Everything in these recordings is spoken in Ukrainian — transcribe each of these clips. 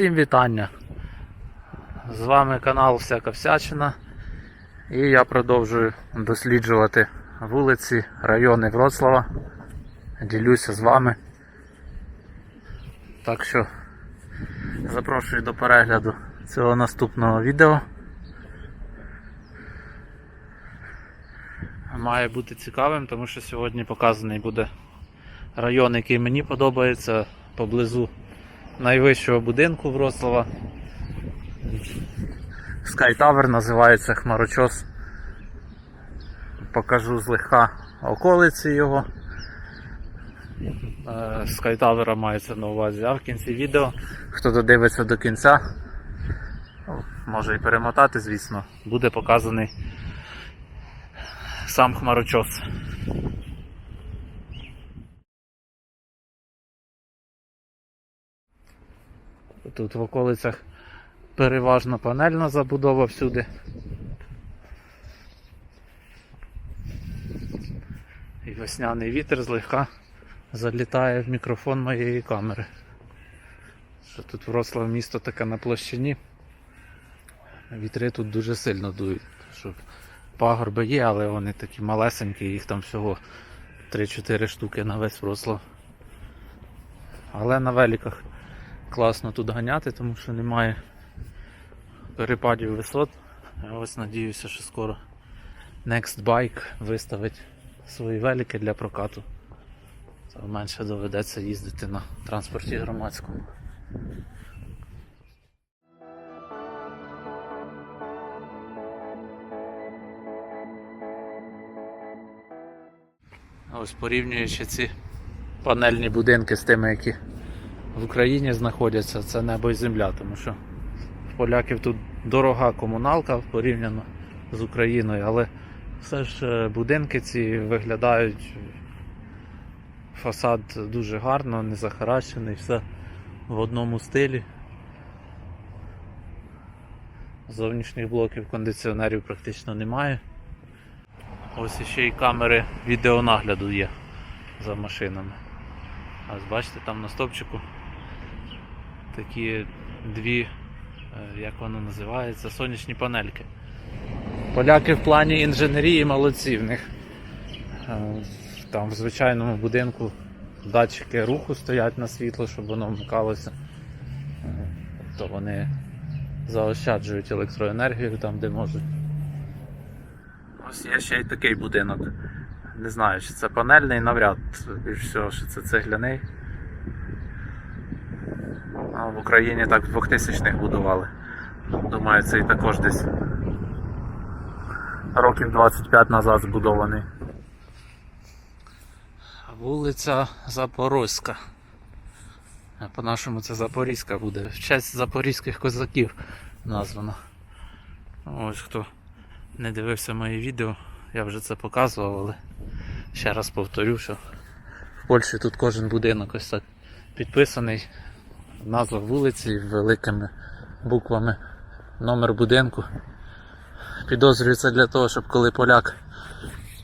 Всім вітання! З вами канал Всяка Всячина і я продовжую досліджувати вулиці, райони Вроцлава. Ділюся з вами. Так що запрошую до перегляду цього наступного відео. Має бути цікавим, тому що сьогодні показаний буде район, який мені подобається поблизу найвищого будинку Вроцлава. Tower називається Хмарочос. Покажу злегка околиці його. Tower мається на увазі, а в кінці відео, хто додивиться до кінця, може і перемотати, звісно, буде показаний сам Хмарочос. Тут в околицях переважно панельна забудова всюди. І весняний вітер злегка залітає в мікрофон моєї камери. Що тут Вроцлав місто таке на площині. Вітри тут дуже сильно дують. Що пагорби є, але вони такі малесенькі, їх там всього 3-4 штуки на весь Вроцлав. Але на великах класно тут ганяти, тому що немає перепадів висот. Я ось надіюся, що скоро Next Bike виставить свої велики для прокату. То менше доведеться їздити на транспорті громадському. Ось порівнюючи ці панельні будинки з тими, які в Україні знаходяться, це небо і земля, тому що в поляків тут дорога комуналка порівняно з Україною, але все ж е, будинки ці виглядають фасад дуже гарно, не захаращений, все в одному стилі. Зовнішніх блоків кондиціонерів практично немає. Ось іще й камери відеонагляду є за машинами. Ось бачите, там на стовпчику такі дві, е, як воно називається, сонячні панельки. Поляки в плані інженерії молодці в них. Е, Там в звичайному будинку датчики руху стоять на світло, щоб воно вмикалося. Тобто вони заощаджують електроенергію там, де можуть. Ось є ще й такий будинок. Не знаю, чи це панельний, навряд більш всього, що це цегляний. В Україні так в 2000-х будували. Думаю, цей також десь років 25 назад збудований. Вулиця Запорозька. По-нашому це Запорізька буде. В честь запорізьких козаків названо. Ось хто не дивився мої відео, я вже це показував, але ще раз повторю, що в Польщі тут кожен будинок ось так підписаний. Назва вулиці великими буквами, номер будинку. Підозрюю це для того, щоб коли поляк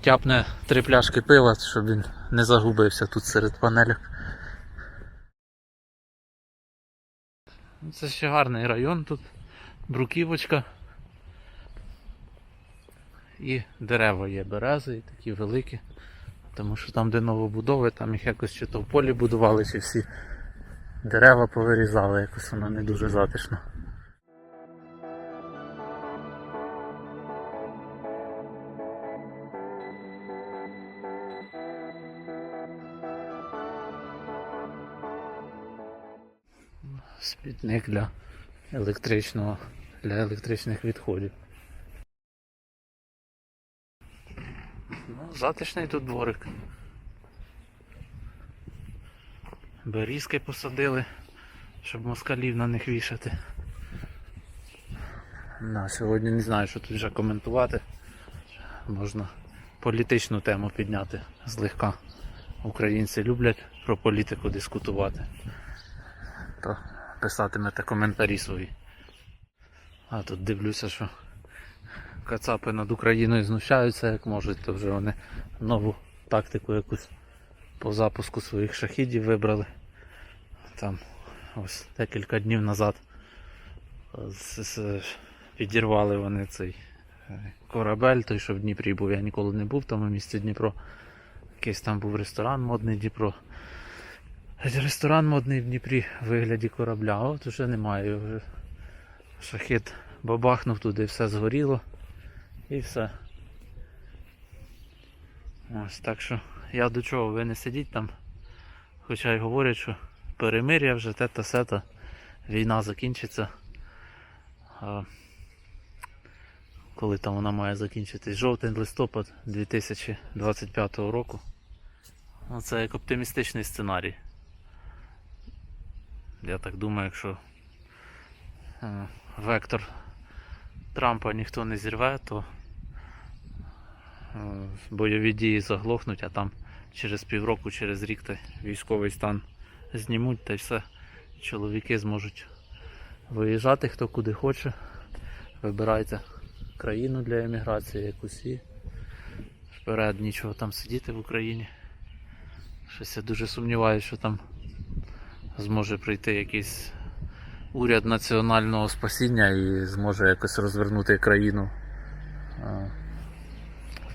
тяпне три пляшки пива, щоб він не загубився тут серед панелів. Ну, Це ще гарний район тут, бруківочка. І дерева є берези, і такі великі. Тому що там, де новобудови, там їх якось чи то в полі будували, чи всі дерева повирізали, якось воно не дуже затишно. Спітник для електричного, для електричних відходів. Ну, затишний тут дворик. Берізки посадили, щоб москалів на них вішати. На, сьогодні не знаю, що тут вже коментувати. Можна політичну тему підняти злегка. Українці люблять про політику дискутувати. То писатимете коментарі свої. А тут дивлюся, що Кацапи над Україною знущаються як можуть, то вже вони нову тактику якусь по запуску своїх шахідів вибрали. Там ось декілька днів назад з- підірвали вони цей е, корабель, той, що в Дніпрі був. Я ніколи не був в тому місці Дніпро. Якийсь там був ресторан модний Дніпро. Ресторан модний в Дніпрі в вигляді корабля, от вже немає. Вже шахет бабахнув туди, все згоріло і все. Ось так що я до чого, ви не сидіть там. Хоча й говорять, що перемир'я вже те та се та війна закінчиться. А, коли там вона має закінчитись? Жовтень-листопад 2025 року. Ну, Це як оптимістичний сценарій. Я так думаю, якщо е, вектор Трампа ніхто не зірве, то бойові дії заглохнуть, а там через півроку, через рік та військовий стан знімуть та й все. Чоловіки зможуть виїжджати хто куди хоче. Вибирайте країну для еміграції, якусь вперед нічого там сидіти в Україні. Щось я дуже сумніваюся, що там зможе прийти якийсь уряд національного спасіння і зможе якось розвернути країну а,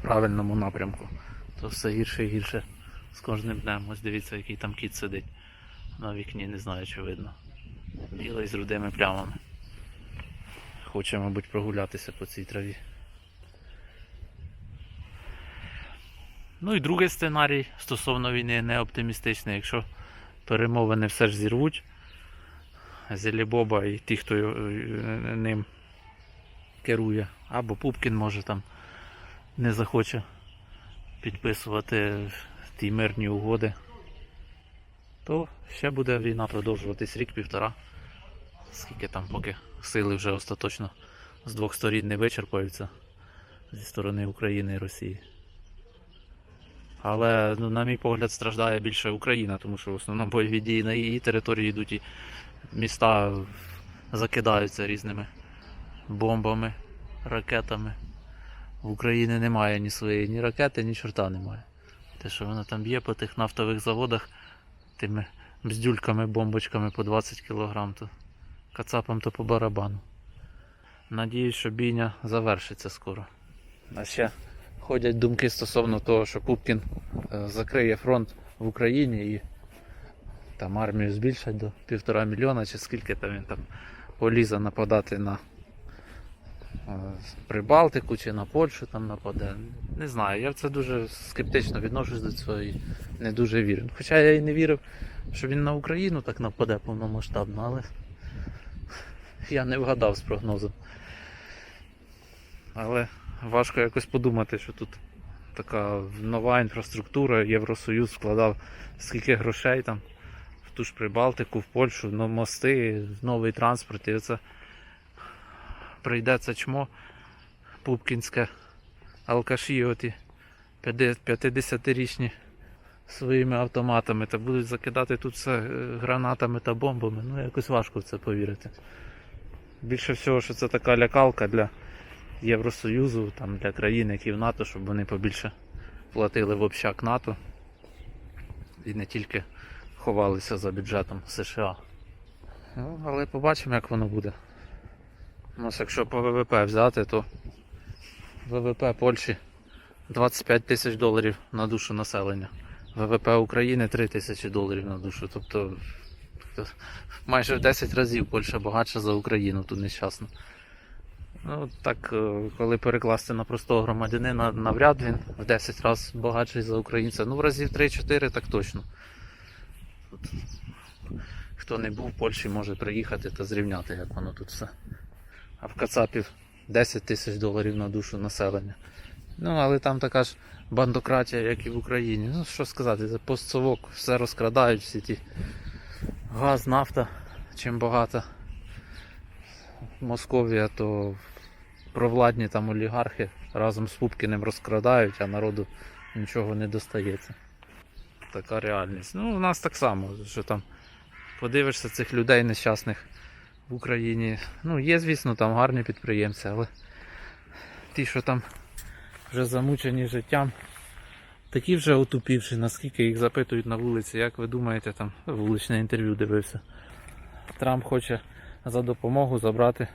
правильному напрямку. То все гірше і гірше з кожним днем. Ось дивіться, який там кіт сидить на вікні, не знаю, чи видно. Білий з рудими плямами. Хоче, мабуть, прогулятися по цій траві. Ну і другий сценарій стосовно війни не оптимістичний. Якщо перемовини все ж зірвуть, Зелібоба і ті, хто е, ним керує, або Пупкін може там не захоче підписувати ті мирні угоди, то ще буде війна продовжуватись рік-півтора. Скільки там, поки сили вже остаточно з двох сторін не вичерпаються зі сторони України і Росії. Але, ну, на мій погляд, страждає більше Україна, тому що в основному бойові дії на її території йдуть і міста закидаються різними бомбами, ракетами. В Україні немає ні своєї, ні ракети, ні чорта немає. Те, що вона там б'є по тих нафтових заводах тими бздюльками, бомбочками по 20 кг, то кацапам то по барабану. Надіюсь, що бійня завершиться скоро. А ще ходять думки стосовно того, що Пупкін е, закриє фронт в Україні і там армію збільшать до півтора мільйона, чи скільки там він там полізе нападати на е, Прибалтику чи на Польщу там нападе. Не знаю, я в це дуже скептично відношусь до цього і не дуже вірю. Хоча я і не вірив, що він на Україну так нападе повномасштабно, але я не вгадав з прогнозом. Але важко якось подумати, що тут така нова інфраструктура, Євросоюз вкладав скільки грошей там в ту ж Прибалтику, в Польщу, на мости, в новий транспорт, і це прийде це чмо пупкінське, алкаші оті 50-річні своїми автоматами та будуть закидати тут все е, гранатами та бомбами. Ну якось важко в це повірити. Більше всього, що це така лякалка для Євросоюзу, там, для країн, які в НАТО, щоб вони побільше платили в общак НАТО і не тільки ховалися за бюджетом США. Ну, але побачимо, як воно буде. У нас якщо по ВВП взяти, то ВВП Польщі 25 тисяч доларів на душу населення. ВВП України 3 тисячі доларів на душу. Тобто майже в 10 разів Польща багатша за Україну тут нещасно. Ну, так, е, коли перекласти на простого громадянина, навряд він в 10 разів багатший за українця. Ну, в разів 3-4 так точно. Хто не був в Польщі, може приїхати та зрівняти, як воно тут все. А в Кацапів 10 тисяч доларів на душу населення. Ну, але там така ж бандократія, як і в Україні. Ну, що сказати, це постсовок, все розкрадають, всі ті газ, нафта, чим багата Московія, то провладні там олігархи разом з Пупкіним розкрадають, а народу нічого не достається. Така реальність. Ну, у нас так само, що там подивишся цих людей нещасних в Україні. Ну, є, звісно, там гарні підприємці, але ті, що там вже замучені життям, такі вже отупівші, наскільки їх запитують на вулиці, як ви думаєте, там вуличне інтерв'ю дивився. Трамп хоче за допомогу забрати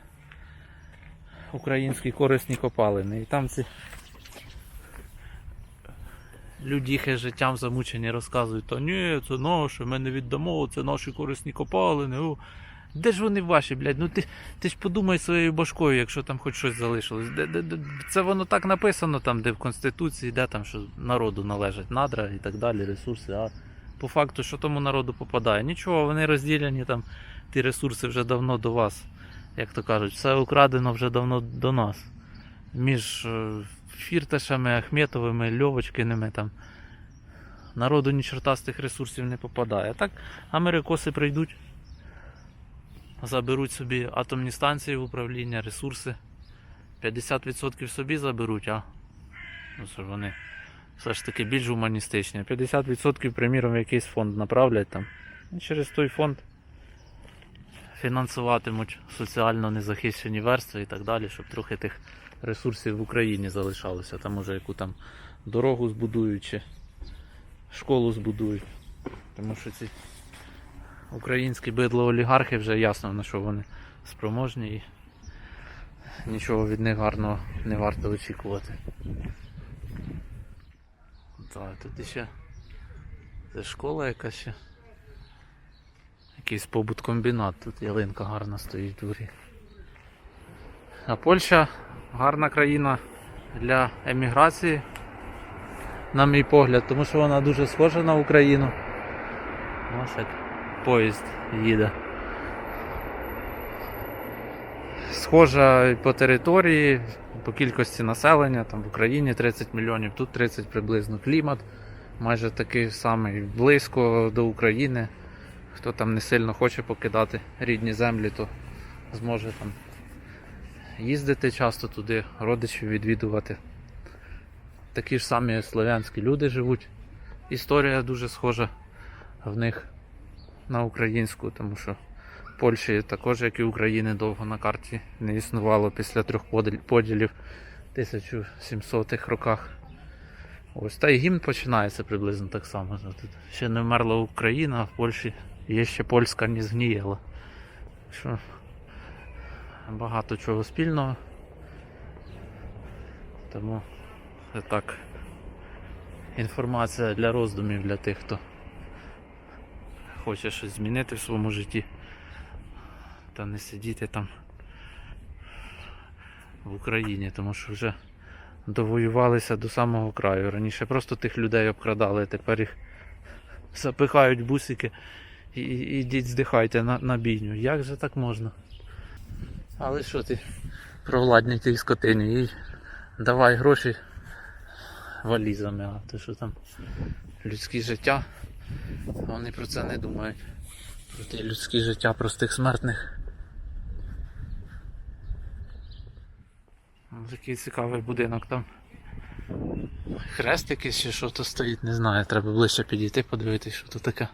українські корисні копалини. І там ці людіхи життям замучені розказують, та ні, це наше, ми не віддамо, це наші корисні копалини. Де ж вони ваші, блядь? Ну ти, ти ж подумай своєю башкою, якщо там хоч щось залишилось. Де, де, де, це воно так написано, там, де в Конституції, де там, що народу належать надра і так далі, ресурси. А по факту, що тому народу попадає? Нічого, вони розділені там, ті ресурси вже давно до вас. Як то кажуть, все украдено вже давно до нас. Між е, фірташами, Ахметовими, Льовочкиними там. Народу ні чорта з тих ресурсів не попадає. Так америкоси прийдуть, заберуть собі атомні станції в управління, ресурси. 50% собі заберуть, а ну, ж вони все ж таки більш гуманістичні. 50% приміром в якийсь фонд направлять там. І через той фонд фінансуватимуть соціально незахищені верстви і так далі, щоб трохи тих ресурсів в Україні залишалося. Там може яку там дорогу збудують чи школу збудують. Тому що ці українські бидло-олігархи вже ясно на що вони спроможні і нічого від них гарного не варто очікувати. Так, тут ще це школа якась ще. Якийсь побуткомбінат, тут ялинка гарна стоїть в дворі. А Польща гарна країна для еміграції, на мій погляд, тому що вона дуже схожа на Україну. Ось поїзд їде. Схожа по території, по кількості населення, там в Україні 30 мільйонів, тут 30 приблизно клімат, майже такий самий близько до України. Хто там не сильно хоче покидати рідні землі, то зможе там їздити часто туди, родичів відвідувати. Такі ж самі слов'янські люди живуть. Історія дуже схожа в них на українську, тому що Польщі також, як і України, довго на карті не існувало після трьох поділів в 1700-х роках. Ось та й гімн починається приблизно так само. Тут ще не вмерла Україна, а в Польщі є ще польська не згніяла. Що багато чого спільного. Тому так. Інформація для роздумів для тих, хто хоче щось змінити в своєму житті. Та не сидіти там в Україні, тому що вже довоювалися до самого краю. Раніше просто тих людей обкрадали, тепер їх запихають бусики і, ідіть здихайте на, на бійню. Як же так можна? Але що ти, провладні тій скотині, їй давай гроші валізами, а то що там людське життя, вони про це не думають. Про те людське життя простих смертних. Такий цікавий будинок там. Хрест якийсь чи що то стоїть, не знаю, треба ближче підійти, подивитися, що то таке.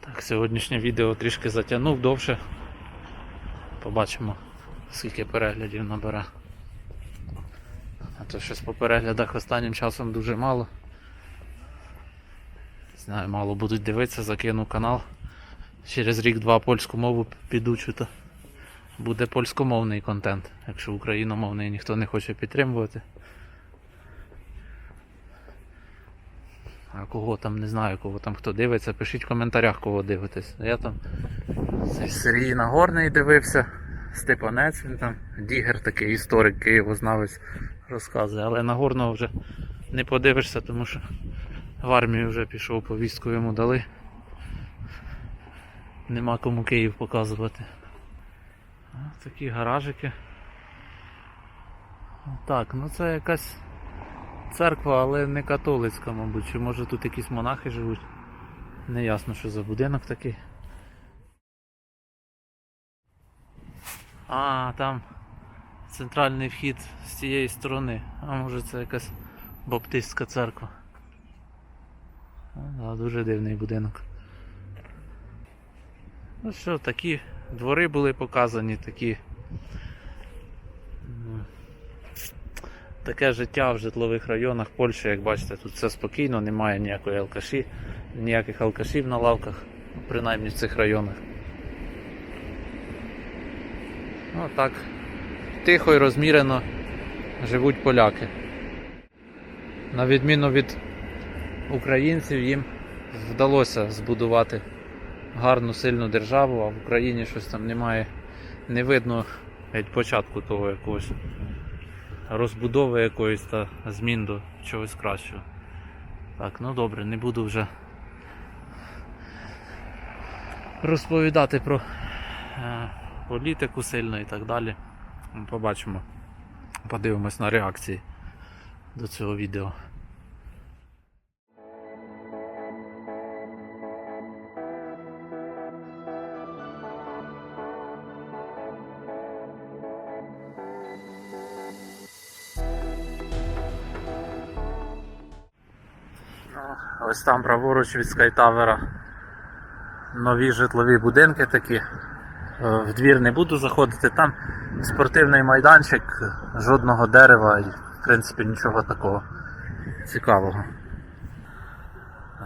Так, сьогоднішнє відео трішки затягнув довше. Побачимо, скільки переглядів набере. А то щось по переглядах останнім часом дуже мало. Знаю, мало будуть дивитися, закину канал. Через рік-два польську мову піду чути. Буде польськомовний контент, якщо україномовний ніхто не хоче підтримувати. А кого там не знаю, кого там хто дивиться, пишіть в коментарях, кого дивитесь. Я там Сергій Нагорний дивився, Степанець, він там, Дігер такий історик, києвознавець розказує, але Нагорного вже не подивишся, тому що в армію вже пішов, повістку йому дали. Нема кому Київ показувати. Такі гаражики. Так, ну це якась церква, але не католицька, мабуть. Чи може тут якісь монахи живуть? Не ясно, що за будинок такий. А, там центральний вхід з цієї сторони. А може це якась баптистська церква. А, да, дуже дивний будинок. Ну що, такі двори були показані, такі. Таке життя в житлових районах Польщі, як бачите, тут все спокійно, немає ніякої алкаші, ніяких алкашів на лавках. принаймні в цих районах. Ну так, тихо і розмірено живуть поляки. На відміну від українців, їм вдалося збудувати гарну сильну державу, а в Україні щось там немає, не видно геть початку того якогось розбудови якоїсь та змін до чогось кращого. Так, ну добре, не буду вже розповідати про е, політику сильно і так далі. Побачимо, подивимось на реакції до цього відео. Ось там праворуч від Скайтавера нові житлові будинки такі. Е, В двір не буду заходити, там спортивний майданчик, жодного дерева і в принципі нічого такого цікавого.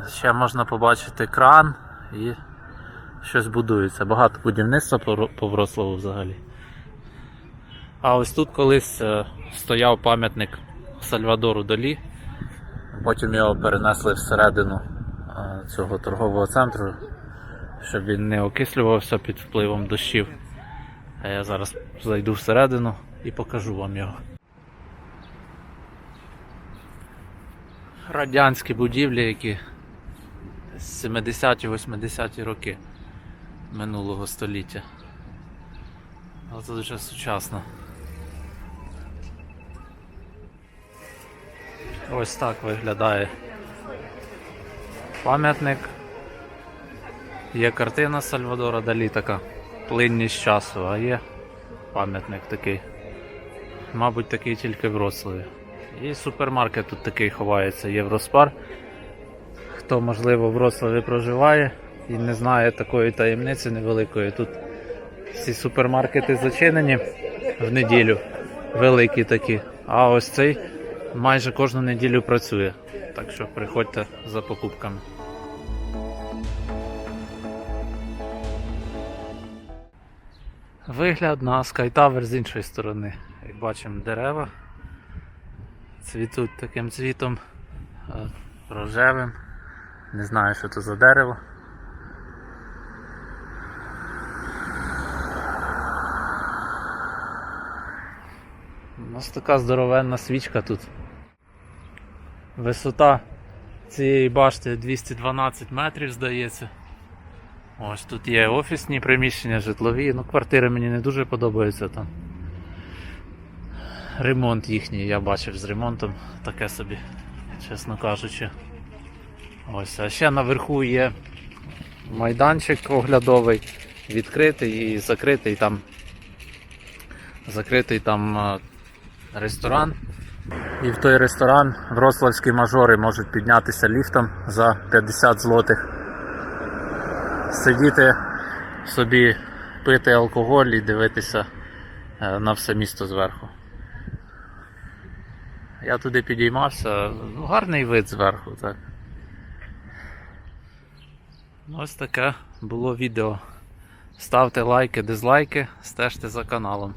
Ще можна побачити кран і щось будується. Багато будівництва по Ро- Вроцлаву взагалі. А ось тут колись е, стояв пам'ятник Сальвадору Далі. Потім його перенесли всередину е, цього торгового центру, щоб він не окислювався під впливом дощів. А я зараз зайду всередину і покажу вам його. Радянські будівлі, які з 70-80-ті роки минулого століття. Але це дуже сучасно. Ось так виглядає пам'ятник. Є картина Сальвадора Далі така. Плинність часу, а є пам'ятник такий. Мабуть, такий тільки в Вроцлаві. І супермаркет тут такий ховається, Євроспар. Хто, можливо, в Вроцлаві проживає і не знає такої таємниці невеликої. Тут всі супермаркети зачинені в неділю. Великі такі. А ось цей майже кожну неділю працює. Так що приходьте за покупками. Вигляд на Sky з іншої сторони. Як бачимо, дерева цвітуть таким цвітом е, рожевим. Не знаю, що це за дерево. У нас така здоровенна свічка тут. Висота цієї башти 212 метрів, здається. Ось тут є офісні приміщення, житлові. Ну, квартири мені не дуже подобаються там. Ремонт їхній, я бачив з ремонтом таке собі, чесно кажучи. Ось, а ще наверху є майданчик оглядовий, відкритий і закритий там. Закритий там е, ресторан. І в той ресторан вроцлавські мажори можуть піднятися ліфтом за 50 злотих. Сидіти собі, пити алкоголь і дивитися е, на все місто зверху. Я туди підіймався, ну, гарний вид зверху, так. Ну, Ось таке було відео. Ставте лайки, дизлайки, стежте за каналом.